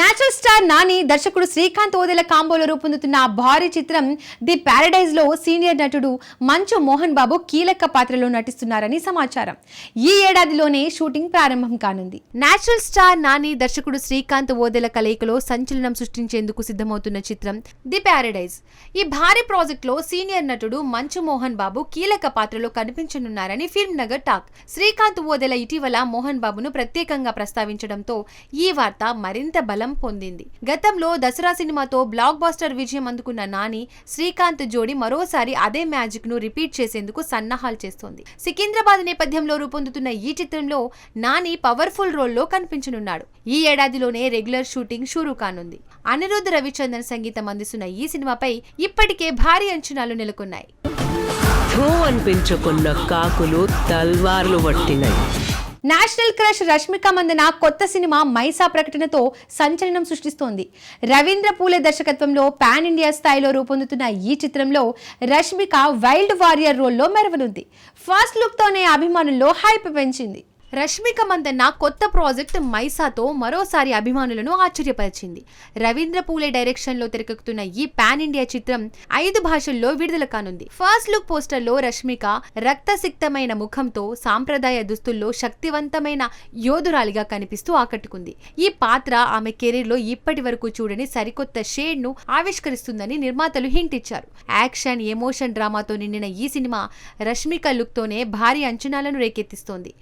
Natural star Nani దర్శకుడు శ్రీకాంత్ ఓదెల కాంబోలో రూపొందుతున్న భారీ చిత్రం ది ప్యారడైజ్లో సీనియర్ నటుడు మంచు మోహన్ బాబు కీలక పాత్రలో నటిస్తున్నారని సమాచారం. ఈ ఏడాదిలోనే షూటింగ్ ప్రారంభం కానుంది. నేచురల్ స్టార్ నాని దర్శకుడు శ్రీకాంత్ ఓదెల కలయికలో సంచలనం సృష్టించేందుకు సిద్ధమవుతున్న చిత్రం ది ప్యారడైజ్ ఈ భారీ ప్రాజెక్ట్లో సీనియర్ నటుడు మంచు మోహన్ బాబు కీలక పాత్రలో కనిపించనున్నారని ఫిల్మ్ నగర్ టాక్. శ్రీకాంత్ ఓదెల ఇటీవల మోహన్ బాబును ప్రత్యేకంగా ప్రస్తావించడంతో ఈ వార్త మరింత బలం పొందింది. గతంలో దసరా సినిమాతో బ్లాక్ బాస్టర్ విజయం అందుకున్న నాని శ్రీకాంత్ జోడి మరోసారి అదే మ్యాజిక్ను రిపీట్ చేసేందుకు సన్నాహాలు చేస్తోంది. సికింద్రాబాద్ నేపథ్యంలో రూపొందుతున్న ఈ చిత్రంలో నాని పవర్ఫుల్ రోల్లో కనిపించనున్నాడు. ఈ ఏడాదిలోనే రెగ్యులర్ షూటింగ్ షురూ కానుంది. అనిరుద్ధ్ రవిచంద్రన్ సంగీతం అందిస్తున్న ఈ సినిమాపై ఇప్పటికే భారీ అంచనాలు నెలకొన్నాయి. అనిపించుకున్న కాకులు తల్వార్లు పట్టినాయి. నేషనల్ క్రష్ రష్మిక మందన కొత్త సినిమా మైసా ప్రకటనతో సంచలనం సృష్టిస్తోంది. రవీంద్ర పూలే దర్శకత్వంలో పాన్ ఇండియా స్థాయిలో రూపొందుతున్న ఈ చిత్రంలో రష్మిక వైల్డ్ వారియర్ రోల్లో మెరవనుంది. ఫస్ట్ లుక్తోనే అభిమానుల్లో హైప్ పెంచింది. రష్మిక మందన్న కొత్త ప్రాజెక్ట్ మైసాతో మరోసారి అభిమానులను ఆశ్చర్యపరిచింది. రవీంద్ర పూలే డైరెక్షన్లో తెరకెక్కుతున్న ఈ పాన్ ఇండియా చిత్రం ఐదు భాషల్లో విడుదల కానుంది. ఫస్ట్ లుక్ పోస్టర్లో రష్మిక రక్తసిక్తమైన ముఖంతో సాంప్రదాయ దుస్తుల్లో శక్తివంతమైన యోధురాలిగా కనిపిస్తూ ఆకట్టుకుంది. ఈ పాత్ర ఆమె కెరీర్లో ఇప్పటి వరకు చూడని సరికొత్త షేడ్ను ఆవిష్కరిస్తుందని నిర్మాతలు హింట్ ఇచ్చారు. యాక్షన్ ఎమోషన్ డ్రామాతో నిండిన ఈ సినిమా రష్మిక లుక్ తోనే భారీ అంచనాలను రేకెత్తిస్తోంది.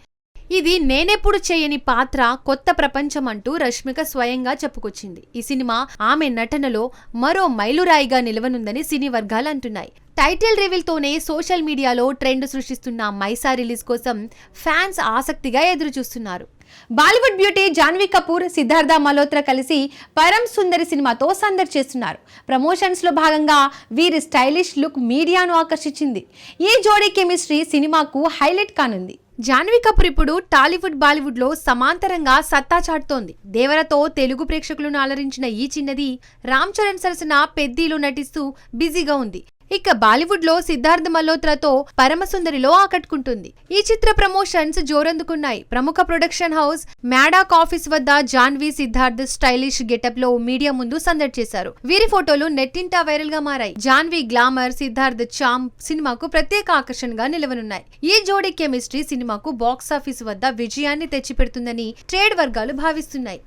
ఇది నేనెప్పుడు చేయని పాత్ర కొత్త ప్రపంచం అంటూ రష్మిక స్వయంగా చెప్పుకొచ్చింది. ఈ సినిమా ఆమె నటనలో మరో మైలురాయిగా నిలవనుందని సినీ వర్గాలు అంటున్నాయి. టైటిల్ రివీల్తోనే సోషల్ మీడియాలో ట్రెండ్ సృష్టిస్తున్న మైసా రిలీజ్ కోసం ఫ్యాన్స్ ఆసక్తిగా ఎదురు చూస్తున్నారు బాలీవుడ్ బ్యూటీ జాన్వీ కపూర్ సిద్ధార్థ మల్హోత్రా కలిసి పరం సుందరి సినిమాతో సందడి చేస్తున్నారు. ప్రమోషన్స్లో భాగంగా వీరి స్టైలిష్ లుక్ మీడియాను ఆకర్షించింది. ఈ జోడీ కెమిస్ట్రీ సినిమాకు హైలైట్ కానుంది. జాన్వీ కపూర్ ఇప్పుడు టాలీవుడ్ బాలీవుడ్లో సమాంతరంగా సత్తా చాటుతోంది. దేవరతో తెలుగు ప్రేక్షకులను అలరించిన ఈ చిన్నది రామ్ చరణ్ సరసన పెద్దీలు నటిస్తూ బిజీగా ఉంది. ఇక బాలీవుడ్లో సిద్ధార్థ్ మల్హోత్రాతో పరమసుందరిలో ఆకట్టుకుంటుంది. ఈ చిత్ర ప్రమోషన్స్ జోరందుకున్నాయి. ప్రముఖ ప్రొడక్షన్ హౌస్ మ్యాడాక్ ఆఫీస్ వద్ద జాన్వీ సిద్ధార్థ్ స్టైలిష్ గెటప్లో మీడియా ముందు సందడి చేశారు. వీరి ఫోటోలు నెట్టింటా వైరల్గా మారాయి. జాన్వీ గ్లామర్ సిద్ధార్థ్ చామ్ సినిమాకు ప్రత్యేక ఆకర్షణగా నిలవనున్నాయి. ఈ జోడీ కెమిస్ట్రీ సినిమాకు బాక్సాఫీస్ వద్ద విజయాన్ని తెచ్చిపెడుతుందని ట్రేడ్ వర్గాలు భావిస్తున్నాయి.